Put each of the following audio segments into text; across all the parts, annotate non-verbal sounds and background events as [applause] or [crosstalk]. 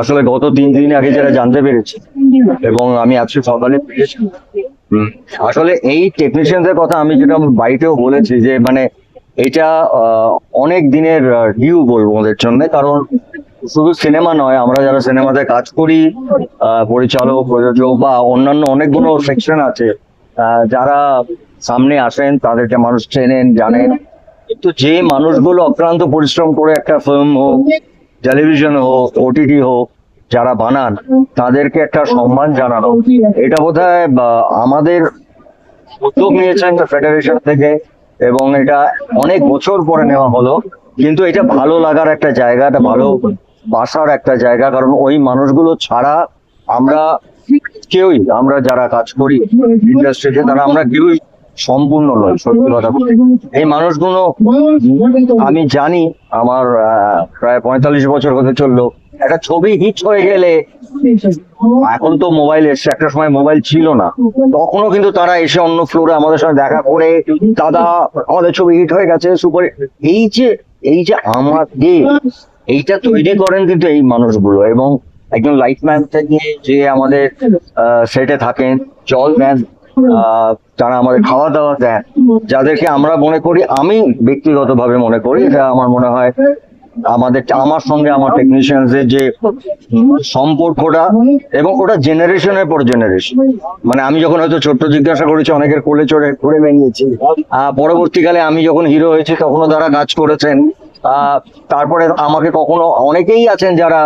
আসলে গত তিন দিন আগে যারা জানতে পেরেছি, এবং আমি আজকে সকালে আসলে এই টেকনিশিয়ানদের কথা আমি যেটা বাড়িতেও বলেছি যে মানে এটা অনেক দিনের ডিউ বলব ওদের জন্য, কারণ শুধু সিনেমা নয়, আমরা যারা সিনেমাতে কাজ করি পরিচালক, প্রযোজক বা অন্যান্য অনেকগুলো সেকশন আছে যারা সামনে আসেন, তাদেরকে মানুষ চেনেন, জানেন। কিন্তু যে মানুষগুলো অক্লান্ত পরিশ্রম করে একটা ফিল্ম হোক টেলিভিশন হোক ওটিটি হোক, যারা বানান, তাদেরকে একটা সম্মান জানানো। এটা বোধ আমাদের উদ্যোগ নিয়েছেন ফেডারেশন থেকে, এবং এটা অনেক বছর পরে নেওয়া হলো, কিন্তু এটা ভালো লাগার একটা জায়গা, এটা ভালো বাসার একটা জায়গা, কারণ ওই মানুষগুলো ছাড়া আমরা কেউই, আমরা যারা কাজ করি ইন্ডাস্ট্রিতে তারা আমরা কেউই সম্পূর্ণ নয় সত্যি কথা। এই মানুষগুলো আমি জানি আমার প্রায় পঁয়তাল্লিশ বছর হতে চলল। একটা ছবি হিট হয়ে গেলে এখন তো মোবাইল এসছে একটা সময় মোবাইল ছিল না। তখনও কিন্তু তারা এসে অন্য ফ্লোরে আমাদের সঙ্গে দেখা করে দাদা আমাদের ছবি হিট হয়ে গেছে সুপার এই যে এই যে আমাদের এইটা তৈরি করেন কিন্তু এই মানুষগুলো এবং একজন লাইফ লাইটম্যান থেকে যে আমাদের সেটে থাকেন জল আহ, তারা আমাদের খাওয়া দাওয়া দেন। যাদেরকে আমরা মনে করি আমি ব্যক্তিগতভাবে মনে করি এটা আমার মনে হয় আমাদের আমার সঙ্গে আমার টেকনিশিয়ানদের যে সম্পর্কটা এবং ওটা জেনারেশনের পর জেনারেশন মানে আমি যখন হয়তো ছোট্ট জিজ্ঞাসা করেছি অনেকের কোলে চড়ে করে আহ, পরবর্তীকালে আমি যখন হিরো হয়েছি তখনও তারা কাজ করেছেন। তারপরে আমাকে কখনো অনেকেই আছেন যারা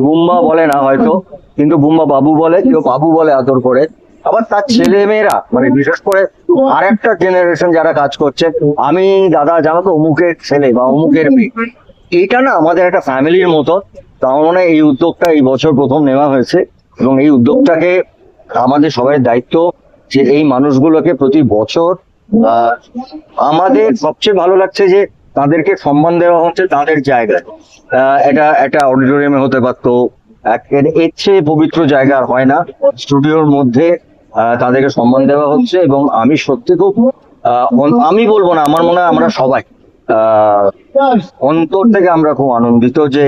বুম্বা বলে না হয়তো কিন্তু বুম্বা বাবু বলে কেউ বাবু বলে আদর করে। আবার তার ছেলে মেয়েরা মানে বিশেষ করে আরেকটা জেনারেশন যারা কাজ করছে আমি দাদা জানো তো অমুকের ছেলে বা অমুকের মেয়ে। এটা না আমাদের একটা ফ্যামিলির মতো। তো আমার মনে এই উদ্যোগটা এই বছর প্রথম নেওয়া হয়েছে এবং এই উদ্যোগটাকে আমাদের সবাই দায়িত্ব যে এই মানুষগুলোকে প্রতি বছর আমাদের সবচেয়ে ভালো লাগছে যে তাদেরকে সম্মান দেওয়া হচ্ছে তাদের জায়গায়। আহ, এটা একটা অডিটোরিয়ামে হতে পারতো। এর চেয়ে পবিত্র জায়গা আর হয় না। স্টুডিওর মধ্যে তাদেরকে সম্মান দেওয়া হচ্ছে এবং আমি সত্যি খুব আহ, আমি বলব না আমার মনে হয় আমরা সবাই আহ, অন্তর থেকে আমরা খুব আনন্দিত যে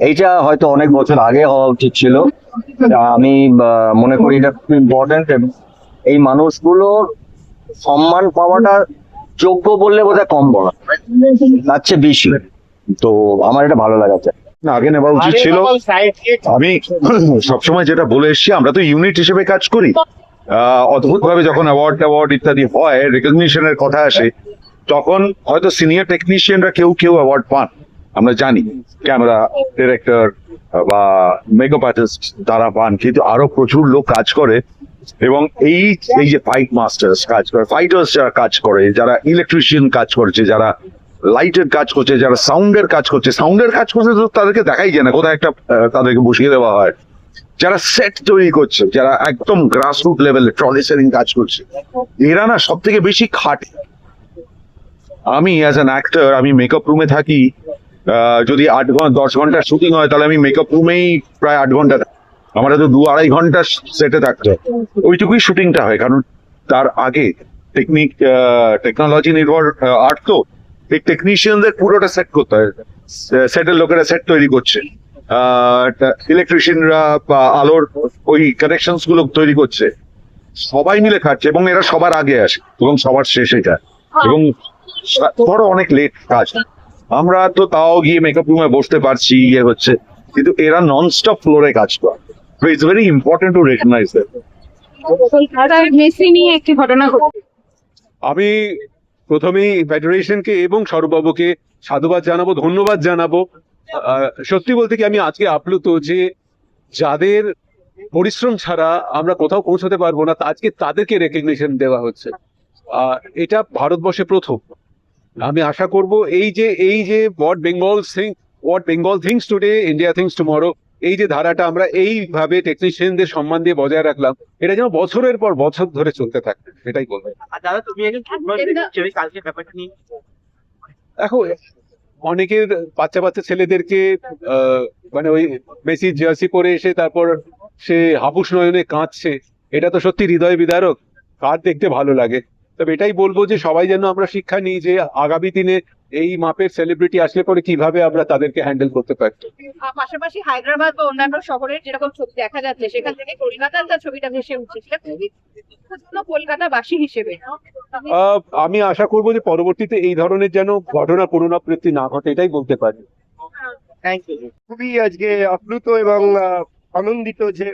এইটা হয়তো অনেক বছর আগে হওয়া উচিত ছিল। তা আমি মনে করি এটা খুব ইম্পর্টেন্ট এই মানুষগুলোর সম্মান পাওয়াটা যোগ্য বললে বোধহয় কম বলা তার চেয়ে বেশি। তো আমার এটা ভালো লাগাচ্ছে না আগে নেওয়া উচিত ছিল। আমি সবসময় যেটা বলে এসেছি আমরা তো ইউনিট হিসেবে কাজ করি। অদ্ভুত ভাবে যখন অ্যাওয়ার্ড অ্যাওয়ার্ড ইত্যাদি হয় রেকগনিশনের কথা আসে, তখন হয়তো সিনিয়র টেকনিশিয়ানরা কেউ কেউ অ্যাওয়ার্ড পান। আমরা জানি ক্যামেরা ডিরেক্টর বা মেকআপ আর্টিস্ট তারা পান, কিন্তু আরও প্রচুর লোক কাজ করে। এবং এই এই যে ফাইট মাস্টার্স কাজ করে ফাইটার্স যারা কাজ করে, যারা ইলেকট্রিশিয়ান কাজ করছে, যারা লাইটের কাজ করছে, যারা সাউন্ডের কাজ করছে সাউন্ডের কাজ করছে তো তাদেরকে দেখাই যায় না, কোথায় একটা তাদেরকে বসিয়ে দেওয়া হয়। যারা সেট তৈরি করছে, যারা একদম গ্রাসরুট লেভেলে ট্রলি সেলিং কাজ করছে, এরা না সব থেকে বেশি খাটে আমি অ্যাজ অ্যান অ্যাক্টর আমি মেকআপ রুমে থাকি যদি আট ঘণ্টা দশ ঘণ্টার শুটিং হয়, তাহলে আমি মেকআপ রুমেই প্রায় আট ঘণ্টা। আমার তো দু আড়াই ঘণ্টা সেটে থাকতে হয়। ওইটুকুই শুটিংটা হয়, কারণ তার আগে টেকনিক টেকনোলজি নির্ভর আর্ট তো টেকনিশিয়ানদের পুরোটা সেট করতে হয় সেটের লোকেরা সেট তৈরি করছে ইলেকট্রিশিয়ানরা বা আলোর ওই কানেকশনসগুলো তৈরি করছে। সবাই মিলে খাচ্ছে এবং এরা সবার আগে আসে এবং সবার শেষে যায় এবং সা- ধরো অনেক লেট কাজ। আমরা তো তাও গিয়ে মেকআপ রুমে বসতে পারছি ইয়ে হচ্ছে। কিন্তু এরা নন স্টপ ফ্লোরে কাজ করে। It's very important to recognise that Messi নিয়ে একটি ঘটনা আমি প্রথমেই ফেডারেশনকে এবং সৌরভবাবুকে সাধুবাদ জানাব ধন্যবাদ জানাব। সত্যি বলতে কি আমি আজকে আপ্লুত যে যাদের পরিশ্রম ছাড়া আমরা কোথাও পৌঁছাতে পারব না আজকে তাদেরকে রেকগনিশন দেওয়া হচ্ছে। এটা ভারতবর্ষে প্রথম। আমি আশা করব এই যে এই যে what Bengal thing what Bengal thinks today India thinks tomorrow এই যে ধারাটা আমরা এইভাবে টেকনিশিয়ানদের সম্মান দিয়ে বজায় রাখলাম এটা যেন বছরের পর বছর ধরে চলতে থাকে এটাই বলব। দাদা তুমি একজন ফুটবল দেখছ এই কালকে ব্যাপারটা নিয়ে দেখো অনেকের বাচ্চা বাচ্চা ছেলেদেরকে মানে ওই মেসি জার্সি পরে এসে তারপর সে হাপুস নয়নে কাঁদছে। এটা তো সত্যি হৃদয় বিদারক। কার দেখতে ভালো লাগে? তবে এটাই বলব যে সবাই যেন আমরা শিক্ষা নিই যে আগামী দিনে এই মাপের সেলিব্রিটি আসলে পরে কীভাবে আমরা তাদেরকে হ্যান্ডেল করতে পারি। পাশাপাশি হায়দ্রাবাদ বা অন্যান্য শহরের যেরকম ছবি দেখা যাচ্ছে, সেখান থেকে কলকাতার ছবিটা ভেসে উঠছে। কলকাতাবাসী হিসেবে। আমি আশা করব যে পরবর্তীতে এই ধরনের যেন ঘটনা পুনরাবৃত্তি না ঘটে, এটাই বলতে পারি। খুবই আজকে আপ্লুত এবং আনন্দিত যে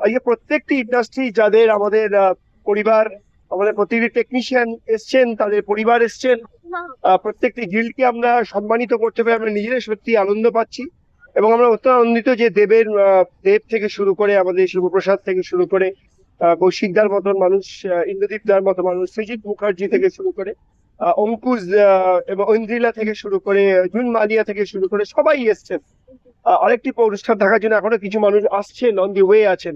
আজকে প্রত্যেকটি ইন্ডাস্ট্রি যাদের আমাদের পরিবার, আমাদের প্রতিটি টেকনিশিয়ান এসছেন, তাদের পরিবার এসছেন প্রত্যেকটি গিল্ডকে আমরা সম্মানিত করতে পারি আমরা নিজেরা সত্যি আনন্দ পাচ্ছি এবং আমরা অত্যন্ত আনন্দিত যে দেবের দেব থেকে শুরু করে, আমাদের শিবপ্রসাদ থেকে শুরু করে কৌশিকদার মতন মানুষ ইন্দ্রদীপ দার মতো মানুষ, সৃজিত মুখার্জি থেকে শুরু করে অঙ্কুশ এবং ঐন্দ্রিলা থেকে শুরু করে, জুন মালিয়া থেকে শুরু করে সবাই এসছেন। আরেকটি অনুষ্ঠান থাকার জন্য এখনও কিছু মানুষ আসছেন অন দি ওয়ে আছেন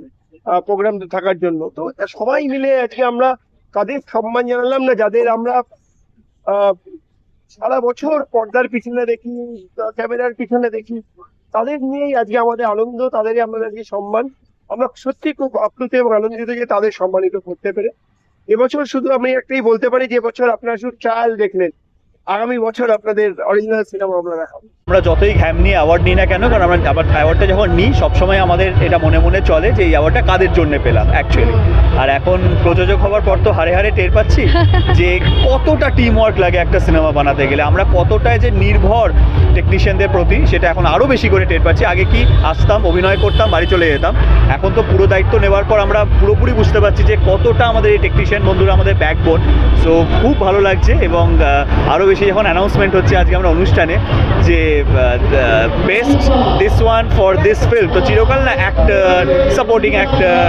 প্রোগ্রাম থাকার জন্য। তো সবাই মিলে আজকে আমরা তাদের সম্মান জানালাম না, যাদের আমরা সারা বছর পর্দার পিছনে দেখি, ক্যামেরার পিছনে দেখি, তাদের নিয়েই আজকে আমাদের আনন্দ, তাদেরই আমাদের আজকে সম্মান। আমরা সত্যি খুব আপ্লুত এবং আনন্দিত যে তাদের সম্মানিত করতে পেরে। এবছর শুধু আমি একটাই বলতে পারি যে বছর আপনারা শুধু চাল দেখলেন। আগামী বছর আপনাদের অরিজিনাল সিনেমা আমরা দেখাবো। আমরা যতই ঘ্যাম নিয়ে অ্যাওয়ার্ড নিই না কেন কারণ আমরা আবার অ্যাওয়ার্ডটা যখন নিই সবসময় আমাদের এটা মনে মনে চলে যে এই অ্যাওয়ার্ডটা কাদের জন্য পেলাম অ্যাকচুয়ালি আর এখন প্রযোজক হওয়ার পর তো হারে হারে টের পাচ্ছি [laughs] যে কতটা টিম ওয়ার্ক লাগে একটা সিনেমা বানাতে গেলে। আমরা কতটাই যে নির্ভর টেকনিশিয়ানদের প্রতি সেটা এখন আরও বেশি করে টের পাচ্ছি। আগে কি আসতাম অভিনয় করতাম বাড়ি চলে যেতাম এখন তো পুরো দায়িত্ব নেওয়ার পর আমরা পুরোপুরি বুঝতে পারছি যে কতটা আমাদের এই টেকনিশিয়ান বন্ধুরা আমাদের ব্যাকবোন সো খুব ভালো লাগছে এবং আরও বেশি যখন অ্যানাউন্সমেন্ট হচ্ছে আজকে আমরা অনুষ্ঠানে যে best this one for this film তো চিরকাল না অ্যাক্টর সাপোর্টিং অ্যাক্টর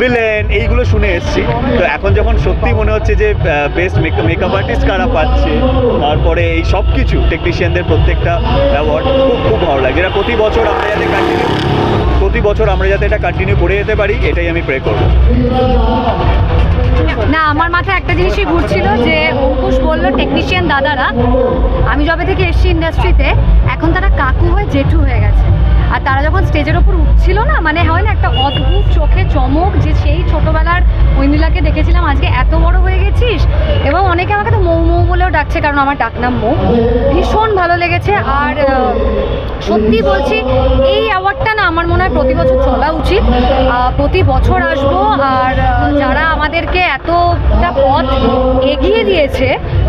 ভিলেন এইগুলো শুনে এসেছি। তো এখন যখন সত্যি মনে হচ্ছে যে বেস্ট মেকআপ আর্টিস্ট কারা পাচ্ছে, তারপরে এই সব কিছু টেকনিশিয়ানদের প্রত্যেকটা অ্যাওয়ার্ড খুব খুব ভালো লাগে যেটা প্রতি বছর আমরা যাতে কন্টিনিউ প্রতি বছর আমরা যাতে এটা কন্টিনিউ করে যেতে পারি, এটাই আমি প্রে করব। না, আমার মাথায় একটা জিনিসই ঘুরছিল যে অঙ্কুশ বলল টেকনিশিয়ান দাদারা, আমি যবে থেকে এসছি ইন্ডাস্ট্রিতে এখন তারা কাকু হয়ে জেঠু হয়ে গেছে। আর তারা যখন স্টেজের ওপর উঠছিল না মানে হয় না একটা অদ্ভুত চোখে চমক যে সেই ছোটবেলার ঐন্দিলাকে দেখেছিলাম, আজকে এত বড় হয়ে গেছিস? এবং অনেকে আমাকে তো মৌ মৌ বলেও ডাকছে, কারণ আমার ডাকনাম মৌ। ভীষণ ভালো লেগেছে, আর সত্যি বলছি, এই অ্যাওয়ার্ডটা না আমার মনে হয় প্রতি বছর চলা উচিত। প্রতি বছর আসব, আর আমাদেরকে এতটা পথ এগিয়ে দিয়েছে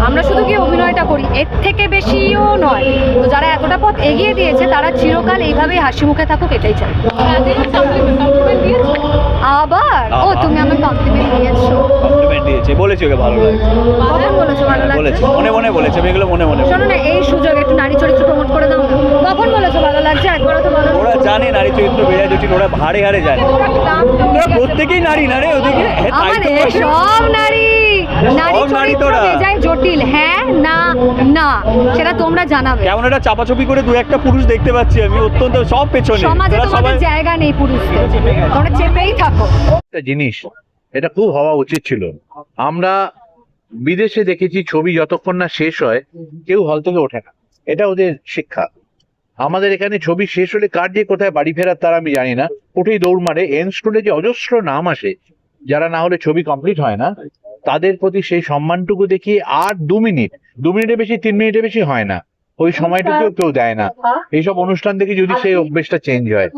আমরা শুধু কি অভিনয়টা করি। এর থেকে বেশিও নয়। তো যারা এতটা পথ এগিয়ে দিয়েছে তারা চিরকাল এইভাবেই হাসি মুখে থাকুক এটাই চাই। আবার? ও তুমি আমার কমপ্লিমেন্ট দিয়েছ। কমপ্লিমেন্ট দিয়েছে। বলেছি ওকে ভালো লাগে কখন বলেছ ভালো লাগছে? মনে মনে বলেছে এগুলো মনে মনে শোনো না এই সুযোগ একটু নারী চরিত্র প্রমোট করে দাও না। কখন বলেছ ভালো লাগছে? একবারও তো বলো ওরা জানে নারী চরিত্র জটিল ওরা হারে হারে জানে প্রত্যেকেই নারী না রে ওদিকে তাই তো। সব নারী। নারী চরিত্র তোরা। জটিল। হ্যাঁ না না সেটা তোমরা জানাবে। কেমন একটা চাপাচুপি করে দু একটা পুরুষ দেখতে পাচ্ছি আমি অত্যন্ত সব পেছনে। সমাজে তোমাদের জায়গা নেই পুরুষদের। তোমরা চেপেই থাকো। একটা জিনিস এটা খুব হওয়া উচিত ছিল। আমরা বিদেশে দেখেছি ছবি যতক্ষণ না শেষ হয় কেউ হল থেকে ওঠে না। এটা ওদের শিক্ষা। আমাদের এখানে ছবি শেষ হলে কার যে কোথায় বাড়ি ফেরার তার আমি জানি না। উঠেই দৌড় মারে এন স্কুলে যে অজস্র নাম আসে যারা না হলে ছবি কমপ্লিট হয় না তাদের প্রতি সেই সম্মানটুকু দেখি আর দু মিনিট দু মিনিটের বেশি তিন মিনিটের বেশি হয় না। ওই সময়টুকু কেউ দেয় না। এইসব অনুষ্ঠান দেখে যদি সেই অভ্যেসটা চেঞ্জ হয়।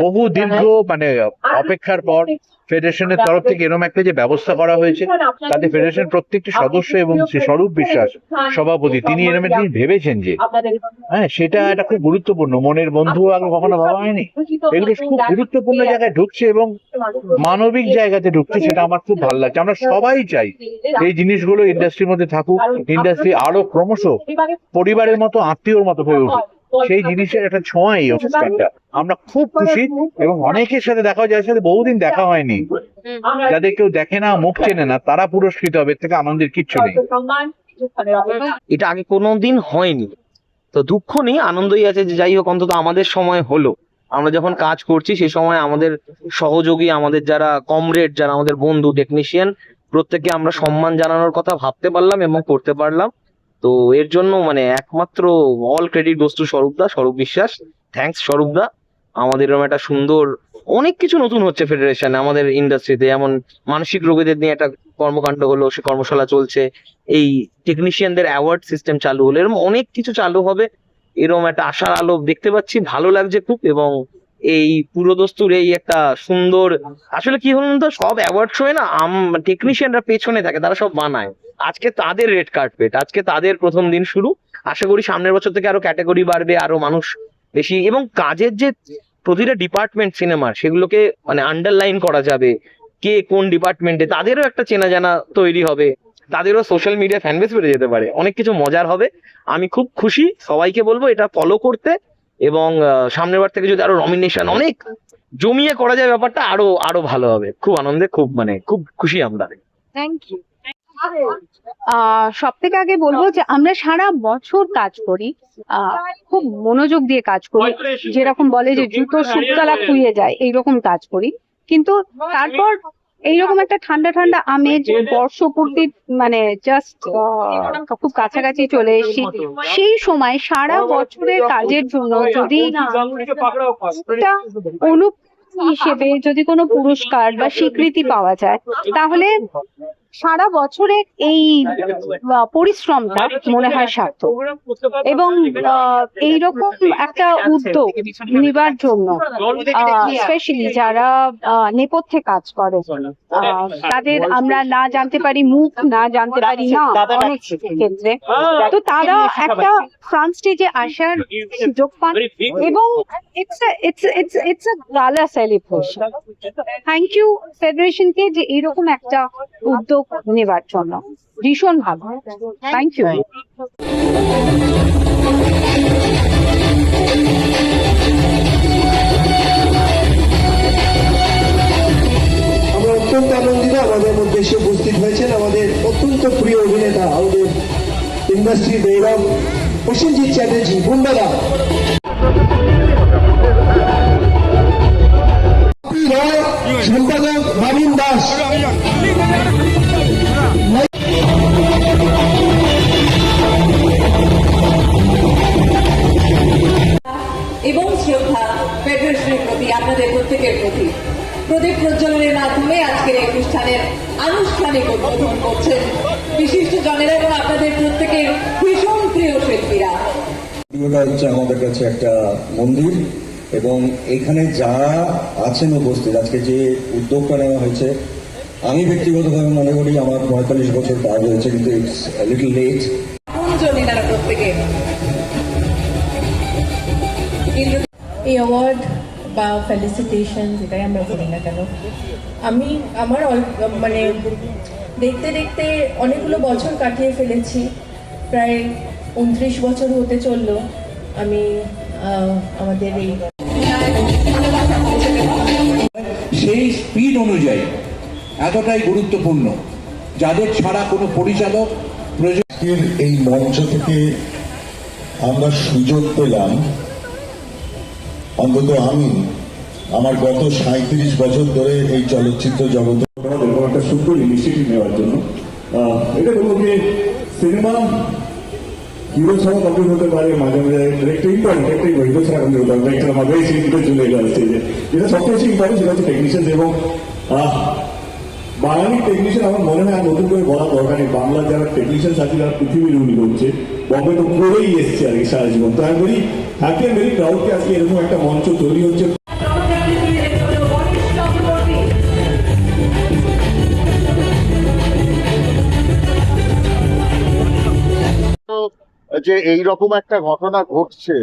বহু দীর্ঘ মানে অপেক্ষার পর ফেডারেশনের তরফ থেকে এরকম একটা যে ব্যবস্থা করা হয়েছে তাতে ফেডারেশন প্রত্যেকটি সদস্য এবং শ্রী স্বরূপ বিশ্বাস সভাপতি তিনি এরকম একটা ভেবেছেন যে হ্যাঁ সেটা একটা খুব গুরুত্বপূর্ণ। মনের বন্ধু আগে কখনো ভাবা হয়নি। এগুলো খুব গুরুত্বপূর্ণ জায়গায় ঢুকছে এবং মানবিক জায়গাতে ঢুকছে সেটা আমার খুব ভালো লাগছে। আমরা সবাই চাই এই জিনিসগুলো ইন্ডাস্ট্রির মধ্যে থাকুক ইন্ডাস্ট্রি আরও ক্রমশ পরিবারের মতো আত্মীয়র মতো হয়ে উঠুক। সেই জিনিসের একটা ছোঁয়া এই অনুষ্ঠানটা আমরা খুব খুশি এবং অনেকের সাথে দেখা হয় যাদের সাথে বহুদিন দেখা হয়নি। যাদের কেউ দেখে না মুখ চেনে না তারা পুরস্কৃত হবে এর থেকে আনন্দের কিচ্ছু নেই। এটা আগে কোনোদিন হয়নি। তো দুঃখ নেই আনন্দই আছে যে যাই হোক অন্তত আমাদের সময় হলো। আমরা যখন কাজ করছি সেই সময় আমাদের সহযোগী আমাদের যারা কমরেড যারা আমাদের বন্ধু টেকনিশিয়ান প্রত্যেককে আমরা সম্মান জানানোর কথা ভাবতে পারলাম এবং করতে পারলাম। তো এর জন্য মানে একমাত্র অল ক্রেডিট বস্তু স্বরূপদা, স্বরূপ বিশ্বাস। থ্যাঙ্কস স্বরূপদা। আমাদের এরকম একটা সুন্দর অনেক কিছু নতুন হচ্ছে ফেডারেশনে আমাদের ইন্ডাস্ট্রিতে যেমন মানসিক রোগীদের নিয়ে একটা কর্মকাণ্ড হলো, সে কর্মশালা চলছে। এই টেকনিশিয়ানদের অ্যাওয়ার্ড সিস্টেম চালু হলো। এরকম অনেক কিছু চালু হবে। এরকম একটা আশার আলো দেখতে পাচ্ছি। ভালো লাগছে খুব এবং এই পুরোদস্তুর এই একটা সুন্দর, আসলে কি বলুন তো, সব অ্যাওয়ার্ড শোয়ে না টেকনিশিয়ানরা পেছনে থাকে, তারা সব বানায়। আজকে তাদের রেড কার্পেট আজকে তাদের প্রথম দিন শুরু। আশা করি সামনের বছর থেকে আরও ক্যাটাগরি বাড়বে, আরও মানুষ বেশি। এবং কাজের যে প্রতিটা ডিপার্টমেন্ট সিনেমার সেগুলোকে মানে আন্ডারলাইন করা যাবে। কে কোন ডিপার্টমেন্টে তাদেরও একটা চেনা জানা তৈরি হবে। তাদেরও সোশ্যাল মিডিয়া ফ্যানবেস বেড়ে যেতে পারে। অনেক কিছু মজার হবে। আমি খুব খুশি, সবাইকে বলব এটা ফলো করতে। এবং সামনের বার থেকে যদি আরও নমিনেশন অনেক জমিয়ে করা যায় ব্যাপারটা, আরও আরও ভালো হবে। খুব আনন্দে, খুব মানে খুব খুশি আমরা। থ্যাংক ইউ সব থেকে আগে বলব যে আমরা সারা বছর কাজ করি খুব মনোযোগ দিয়ে কাজ করি যেরকম বলে যে জুতো শুকতলা খুইয়ে যায় এইরকম কাজ করি। কিন্তু তারপর এইরকম একটা ঠান্ডা ঠান্ডা আমেজ বর্ষপূর্তির মানে জাস্ট খুব কাছাকাছি চলে এসেছি। সেই সময় সারা বছরের কাজের জন্য যদি একটা অনু হিসেবে যদি কোনো পুরস্কার বা স্বীকৃতি পাওয়া যায় তাহলে সারা বছরের এই পরিশ্রমটা মনে হয় সার্থক। এবং এইরকম একটা উদ্যোগ নেবার জন্য স্পেশালি যারা নেপথ্যে কাজ করে। তাদের আমরা না জানতে পারি মুখ না জানতে পারি না অনেক ক্ষেত্রে। তো তারা একটা ফ্রন্ট স্টেজে আসার সুযোগ পান এবং it's it's it's it's a gala celebration thank you ফেডারেশনকে যে এরকম একটা উদ্যোগ নেবার জন্য ভীষণ ভালো। থ্যাংক ইউ আমরা অত্যন্ত আনন্দিত আমাদের মধ্যে এসে উপস্থিত হয়েছেন আমাদের অত্যন্ত প্রিয় অভিনেতা আমাদের ইন্ডাস্ট্রি গৌরব প্রসেনজিৎ চ্যাটার্জি গুন্ডাদা সম্পাদক মামিন দাস। প্রদীপ প্রজ্বলনের মাধ্যমে আজকের এই অনুষ্ঠানের আনুষ্ঠানিক উদ্বোধন করছেন বিশিষ্ট জনেরা এবং আপনাদের প্রত্যেকের ভীষণ প্রিয় শিল্পীরা। আমাদের কাছে একটা মন্দির এবং এখানে যারা আছেন উপস্থিত, আজকে যে উদ্যোগটা নেওয়া হয়েছে, আমি ব্যক্তিগতভাবে মনে করি আমার পঁয়তাল্লিশ বছর কাজ হয়েছে, কিন্তু ইটস লিটল লেট বা ফেলিসিটেশন যেটাই আমরা বলি না কেন? আমি আমার মানে দেখতে দেখতে অনেকগুলো বছর কাটিয়ে ফেলেছি। প্রায় উনত্রিশ বছর হতে চলল আমি আমাদের এই সেই স্পিড অনুযায়ী এতটাই গুরুত্বপূর্ণ। যাদের ছাড়া কোনো পরিচালক আজকের এই মঞ্চ থেকে আমরা সুযোগ পেলাম অন্তত আমি আমার গত সাঁত্রিশ বছর ধরে এই চলচ্চিত্র জগতে কোনো একটা সুন্দর ইনিশিয়েটিভ নেওয়ার জন্য। এটা বলব যে সিনেমা হিরো ছাড়া কমপ্লিট হতে পারে, মাঝে মাঝে ইম্পর্টেন্ট একটা হিরো ছাড়া কমপ্লিট হতে পারে। একটা আমাদের সিনেমাতে চলে এলো স্টেজে যেটা সবচেয়ে বেশি ইম্পর্টেন্ট সেটা হচ্ছে টেকনিশিয়ান এবং বাঙালি টেকনিশিয়ান আমার মনে হয় নতুন করে বলা দরকার নেই। বাংলার যারা টেকনিশিয়ান আছে, যারা পৃথিবীর উনি করছে তো করেই এসছে আর কি সারা জীবন। তো আমি বলি হ্যাপি অ্যান্ড ভেরি প্রাউডকে আজকে এরকম একটা মঞ্চ তৈরি হচ্ছে। যে এই রকম একটা ঘটনা ঘটছে,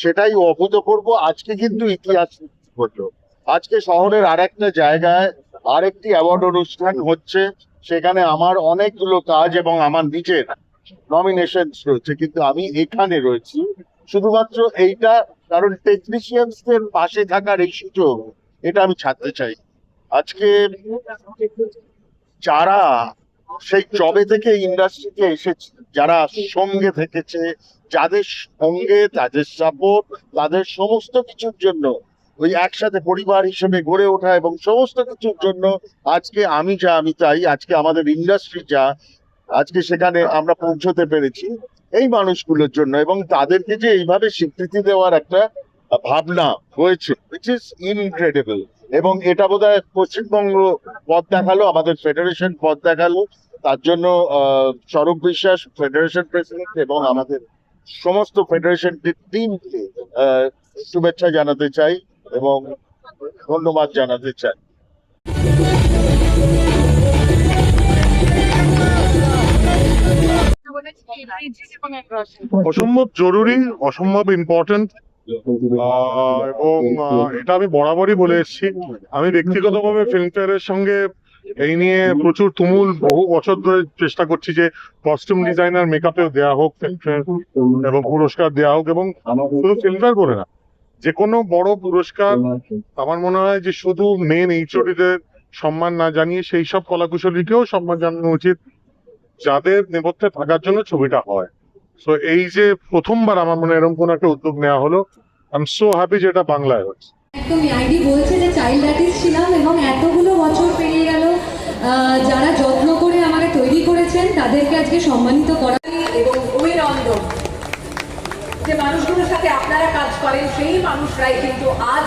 সেটাই অভূতপূর্ব আজকে কিন্তু ইতিহাস ঘটলো। আজকে শহরের আরেকটা জায়গায় আরেকটি অ্যাওয়ার্ড অনুষ্ঠান হচ্ছে। সেখানে আমার অনেকগুলো কাজ এবং আমার নিজের নমিনেশন রয়েছে, কিন্তু আমি এখানে রয়েছি। শুধুমাত্র এইটা, কারণ টেকনিশিয়ানসদের পাশে থাকার এই সুযোগ, এটা আমি ছাড়তে চাই। আজকে যারা সেই জবে থেকে ইন্ডাস্ট্রিতে এসেছে, যারা সঙ্গে থেকেছে, যাদের সঙ্গে, তাদের সাপোর্ট তাদের সমস্ত কিছুর জন্য, ওই একসাথে পরিবার হিসেবে গড়ে ওঠা এবং সমস্ত কিছুর জন্য আজকে আমি যা, আমি তাই আজকে আমাদের ইন্ডাস্ট্রি যা আজকে সেখানে আমরা পৌঁছতে পেরেছি এই মানুষগুলোর জন্য এবং তাদেরকে যে এইভাবে স্বীকৃতি দেওয়ার একটা ভাবনা হয়েছে উইচ ইজ ইনক্রেডিবল এবং এটা বোধ হয় পশ্চিমবঙ্গ পথ দেখাল, আমাদের ফেডারেশন পথ দেখাল, তার জন্য স্বরূপ বিশ্বাস ফেডারেশন প্রেসিডেন্ট এবং আমাদের সমস্ত ফেডারেশন টিমকে শুভেচ্ছা জানাতে চাই এবং ধন্যবাদ জানাতে চাই। অসম্ভব জরুরি, অসম্ভব ইম্পর্টেন্ট এবং এটা আমি বরাবরই বলে এসেছি। আমি ব্যক্তিগতভাবে ফিল্মফেয়ারের সঙ্গে এই নিয়ে প্রচুর তুমুল বহু বছর ধরে চেষ্টা করছি যে কস্টিউম ডিজাইনার মেকআপেও দেওয়া হোক এবং পুরস্কার দেওয়া হোক এবং শুধু ফিল্মফেয়ার করে না, যে কোনো বড় পুরস্কার, আমার মনে হয় যে শুধু মেন এইচওডিদের সম্মান না জানিয়ে সেই সব কলাকুশলীকেও সম্মান জানানো উচিত। যাদের নেপথ্যে থাকার জন্য ছবিটা হয়। সো এই যে প্রথমবার আমার মনে এরকম কোন একটা উদ্যোগ নেওয়া হলো আই সো হ্যাপি যে এটা বাংলায় হচ্ছে একদম আইডি বলছে যে চাইল্ড আর্টিস্ট ছিলাম এবং এতগুলো বছর পেরিয়ে গেল যারা যত্ন করে আমাকে তৈরি করেছেন, তাদেরকে আজকে সম্মানিত করা এবং যে মানুষগুলোর সাথে আপনারা কাজ করেন, সেই মানুষরাই কিন্তু আজ